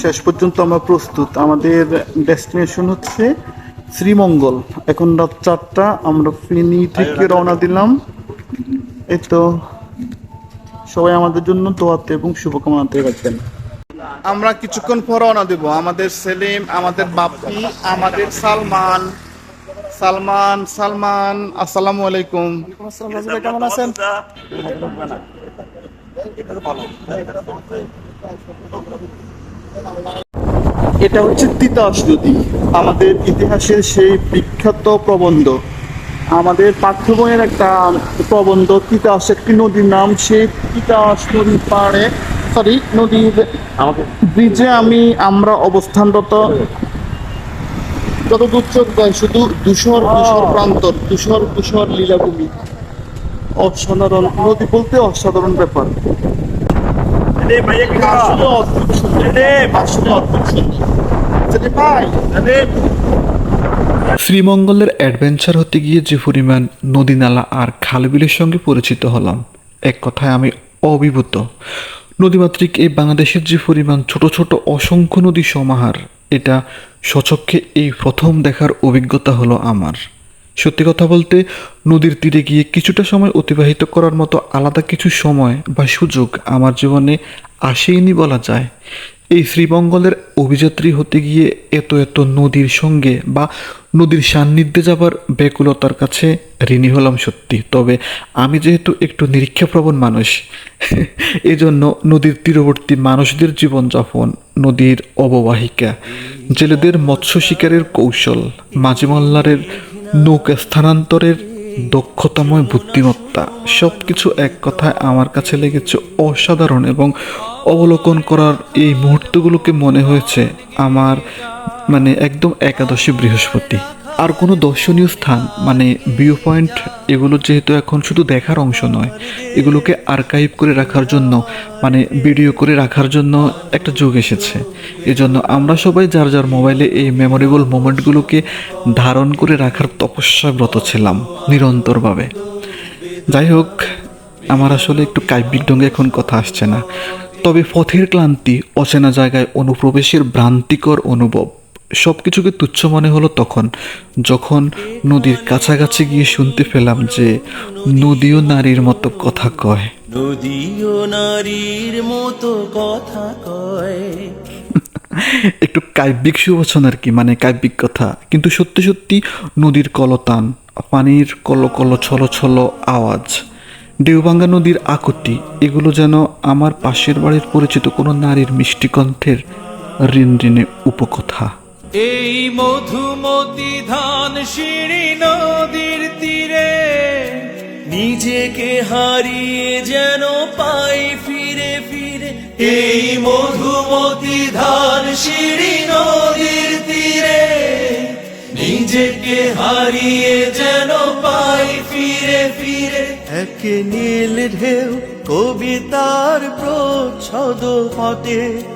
শেষ পর্যন্ত আমরা প্রস্তুত। আমাদের ডেস্টিনেশন হচ্ছে শ্রীমঙ্গল। এখন রাত চারটা আমরা ফেনী থেকে রওনা দিলাম। এই তো সবাই আমাদের জন্য দোয়াতে এবং শুভকামনাতে রাখবেন। আমরা কিছুক্ষণ পর রওনা দেব। আমাদের সেলিম আমাদের বাপি আমাদের সালমান। সালমান সালমান আসসালামু আলাইকুম। কেমন আছেন এটা হচ্ছে তিতাস নদী আমাদের ইতিহাসের সেই বিখ্যাত প্রবন্ধ। আমাদের পাঠ্য বইয়ের একটা প্রবন্ধ তিতাস একটি নদীর নাম সেই তিতাস নদীর পাড়ে সরি নদীর ব্রিজে আমি আমরা অবস্থানরত। যত চোখ যায় শুধু দুশোর দুশোর প্রান্তর দুশোর দুশোর লীলাভূমি। অসাধারণ। নদী বলতে অসাধারণ ব্যাপার। শ্রীমঙ্গলের অ্যাডভেঞ্চার হতে গিয়ে যে পরিমাণ নদী নালা আর খালবিলের সঙ্গে পরিচিত হলাম, এক কথায় আমি অভিভূত। নদীমাতৃক এই বাংলাদেশের যে পরিমাণ ছোট ছোট অসংখ্য নদী সমাহার, এটা সচক্ষে এই প্রথম দেখার অভিজ্ঞতা হলো আমার। সত্যি কথা বলতে, নদীর তীরে গিয়ে কিছুটা সময় অতিবাহিত করার মতো আলাদা কিছু সময় বা সুযোগ আমার জীবনে আসেইনি বলা যায়। এই শ্রীমঙ্গলের অভিযাত্রী হতে গিয়ে এত এত নদীর সঙ্গে বা নদীর সান্নিধ্যে যাবার ব্যাকুলতার কাছে ঋণী হলাম সত্যি। তবে আমি যেহেতু একটু নিরীক্ষাপ্রবণ মানুষ, এজন্য নদীর তীরবর্তী মানুষদের জীবনযাপন নদীর অববাহিকা, জেলেদের মৎস্য শিকারের কৌশল মাঝি মল্লারের নৌকা স্থানান্তরের দক্ষতাময় বুদ্ধিমত্তা সব কিছু এক কথায় আমার কাছে লেগেছে অসাধারণ এবং অবলোকন করার এই মুহূর্তগুলোকে মনে হয়েছে আমার মানে একদম একাদশী বৃহস্পতি। আর কোনো দর্শনীয় স্থান মানে ভিউ পয়েন্ট এগুলো যেহেতু এখন শুধু দেখার অংশ নয়, এগুলোকে আর্কাইভ করে রাখার জন্য মানে ভিডিও করে রাখার জন্য একটা যুগ এসেছে। এজন্য আমরা সবাই যার যার মোবাইলে এই মেমোরেবল মোমেন্টগুলোকে ধারণ করে রাখার তপস্যাব্রত ছিলাম, নিরন্তরভাবে। যাই হোক, আমার আসলে একটু কাব্যিক ঢঙ্গে এখন কথা আসছে না। তবে পথের ক্লান্তি অচেনা জায়গায় অনুপ্রবেশের ভ্রান্তিকর অনুভব। সব কিছুকে তুচ্ছ মনে হলো তখন যখন নদীর কাছাকাছি গিয়ে শুনতে পেলাম যে নদীও নারীর মতো কথা কয়। নদীও নারীর মতো কথা কয়। একটু কাব্যিক সুবচন আর কি মানে কাব্যিক কথা। কিন্তু সত্যি সত্যি নদীর কলতান পানির কল কল ছল ছল আওয়াজ ঢেউভাঙ্গা নদীর আকুতি এগুলো যেন আমার পাশের বাড়ির পরিচিত কোনো নারীর মিষ্টি কণ্ঠের ঋণ ঋণে উপকথা। এই মধুমতি ধান সিঁড়ি নদীর তীরে, নিজেকে হারিয়ে যেন পাই ফিরে ফিরে। এই মধুমতি ধান সিঁড়ি নদীর তীরে, নিজেকে হারিয়ে যেন পাই ফিরে ফিরে। এক নীল ঢেউ কবিতার প্রচ্ছদ পটে